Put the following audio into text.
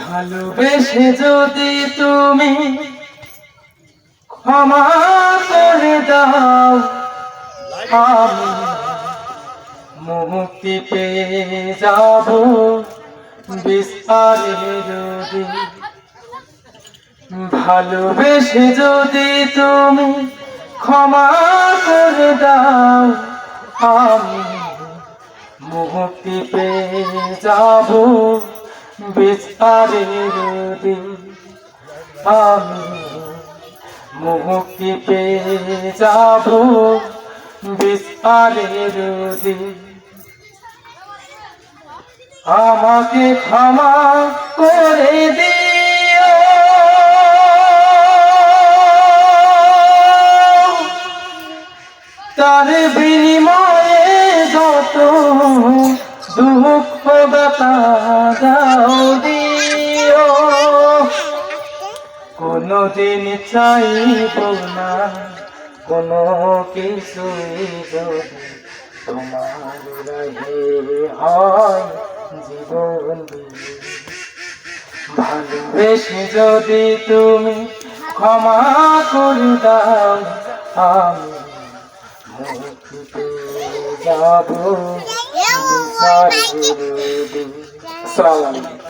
ভালোবেসে যদি তুমি ক্ষমা করে দাও, আমি মুক্তি পেয়ে যাব। বিস্তারের দিন ভালোবেসে যদি তুমি ক্ষমা করে দাও, আমি মুক্তি পেয়ে যাব। আমি মুক্তি পেয়ে যাব বিস্তারের দিন আমাকে ক্ষমা করে দিও। তার বিনিময়ে যত দুঃখ দাও কোনদিন চাইব না কোনো কিছুই যদি তোমার হয় জীবন ভালোবেসে যদি তুমি ক্ষমা করে দাও আমি মুক্তি যাব বিচার আসসালামু আলাইকুম